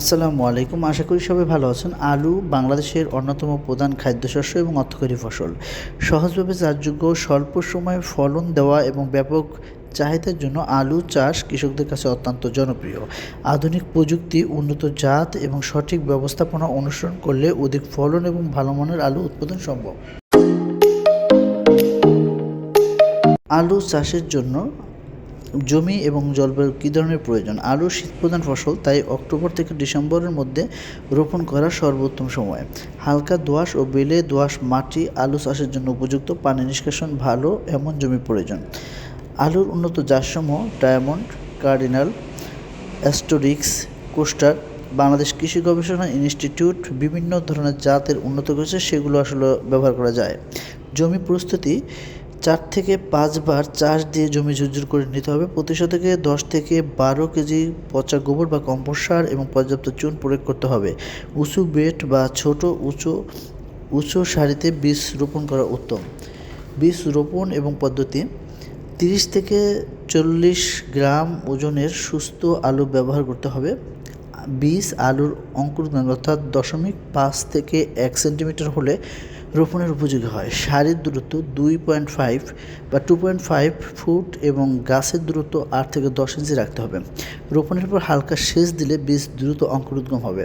আসসালামু আলাইকুম। আশা করি সবাই ভালো আছেন। আলু বাংলাদেশের অন্যতম প্রধান খাদ্যশস্য এবং অর্থকরী ফসল। সহজভাবে চাষযোগ্য, স্বল্প সময়ে ফলন দেওয়া এবং ব্যাপক চাহিদার জন্য আলু চাষ কৃষকদের কাছে অত্যন্ত জনপ্রিয়। আধুনিক প্রযুক্তি, উন্নত জাত এবং সঠিক ব্যবস্থাপনা অনুসরণ করলে অধিক ফলন এবং ভালো মানের আলু উৎপাদন সম্ভব। আলু চাষের জন্য জমি এবং জলবায়ু কী ধরনের প্রয়োজন? আলু শীত প্রধান ফসল, তাই অক্টোবর থেকে ডিসেম্বরের মধ্যে রোপণ করা সর্বোত্তম সময়। হালকা দোআঁশ ও বেলে দোআঁশ মাটি, আলু চাষের জন্য উপযুক্ত, পানি নিষ্কাশন ভালো, এমন জমি প্রয়োজন। আলুর উন্নত জাতসমূহ diamond, cardinal, Asterix, coaster, Bangladesh কৃষি গবেষণা ইনস্টিটিউট, বিভিন্ন ধরনের জাতের উন্নত করেছে সেগুলো আসলে ব্যবহার করা যায়। জমি প্রস্তুতি চার থেকে পাঁচবার চাষ দিয়ে জমি ঝুরঝুর করে নিতে হবে। প্রতি শতকে দশ থেকে বারো কেজি পচা গোবর বা কম্পোস্ট সার এবং পর্যাপ্ত চুন প্রয়োগ করতে হবে। উঁচু বেড বা ছোট উঁচু উঁচু সারিতে বীজ রোপণ করা উত্তম। বীজ রোপণ এবং পদ্ধতি, তিরিশ থেকে চল্লিশ গ্রাম ওজনের সুস্থ আলু ব্যবহার করতে হবে। বীজ আলুর অঙ্কুরোদ্গম অর্থাৎ দশমিক পাঁচ থেকে এক সেন্টিমিটার হলে রোপণের উপযোগী হয়। সারির দূরত্ব দুই পয়েন্ট ফাইভ বা টু পয়েন্ট ফাইভ ফুট এবং গাছের দূরত্ব আট থেকে দশ ইঞ্চি রাখতে হবে। রোপণের পর হালকা সেচ দিলে বীজ দ্রুত অঙ্কুরোদ্গম হবে।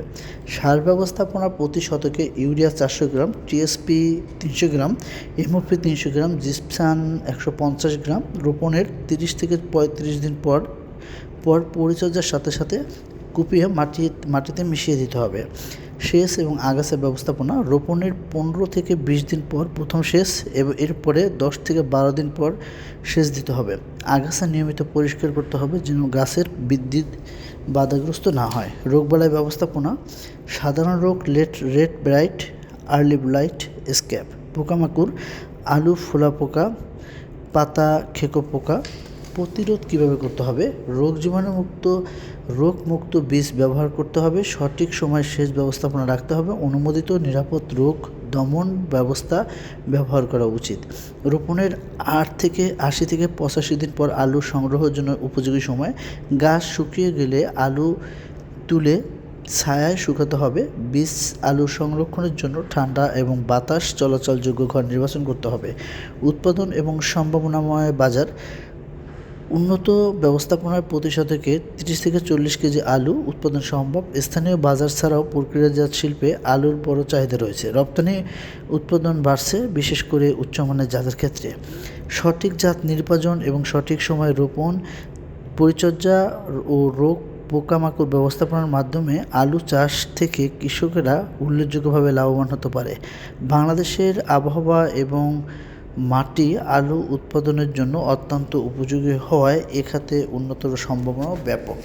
সার ব্যবস্থাপনা প্রতি শতকে ইউরিয়া চারশো গ্রাম টিএসপি তিনশো গ্রাম এমওপি তিনশো গ্রাম, জিপসান একশো পঞ্চাশ গ্রাম, রোপণের তিরিশ থেকে পঁয়ত্রিশ দিন পর পর পরিচর্যার সাথে সাথে কুপিয়ে মাটি, মাটিতে মিশিয়ে দিতে হবে। সেচ এবং আগাছা ব্যবস্থাপনা রোপণের পনেরো থেকে বিশ দিন পর প্রথম সেচ এবং এরপরে দশ থেকে বারো দিন পর সেচ দিতে হবে। আগাছা নিয়মিত পরিষ্কার করতে হবে যেন গাছের বৃদ্ধি বাধাগ্রস্ত না হয়। রোগবালাই ব্যবস্থাপনা, সাধারণ রোগ late, red bright early blight, scab, পোকামাকড়, আলু, ফোলা পোকা, পাতা, খেকো পোকা প্রতিরোধ কীভাবে করতে হবে? রোগ জীবাণুমুক্ত রোগমুক্ত বীজ ব্যবহার করতে হবে, সঠিক সময় সেচ ব্যবস্থাপনা রাখতে হবে, অনুমোদিত নিরাপদ রোগ দমন ব্যবস্থা ব্যবহার করা উচিত। রোপণের আট থেকে আশি থেকে পঁচাশি দিন পর আলু সংগ্রহের জন্য উপযোগী সময়। গাছ শুকিয়ে গেলে আলু তুলে ছায়ায় শুকাতে হবে। বীজ আলু সংরক্ষণের জন্য ঠান্ডা এবং বাতাস চলাচলযোগ্য ঘর নির্বাচন করতে হবে। উৎপাদন এবং সম্ভাবনাময় বাজার উন্নত ব্যবস্থাপনার প্রতি শতকে তিরিশ থেকে চল্লিশ কেজি আলু উৎপাদন সম্ভব। স্থানীয় বাজার ছাড়াও প্রক্রিয়াজাত শিল্পে আলুর বড় চাহিদা রয়েছে। রপ্তানি উৎপাদন বাড়ছে, বিশেষ করে উচ্চমানের জাতের ক্ষেত্রে। সঠিক জাত নির্বাচন এবং সঠিক সময় রোপণ, পরিচর্যা ও রোগ পোকামাকড় ব্যবস্থাপনার মাধ্যমে আলু চাষ থেকে কৃষকেরা উল্লেখযোগ্যভাবে লাভবান হতে পারে। বাংলাদেশের আবহাওয়া এবং মাটি আলু উৎপাদনের জন্য অত্যন্ত উপযোগী হওয়ায় এ খাতে উন্নতর সম্ভাবনাও ব্যাপক।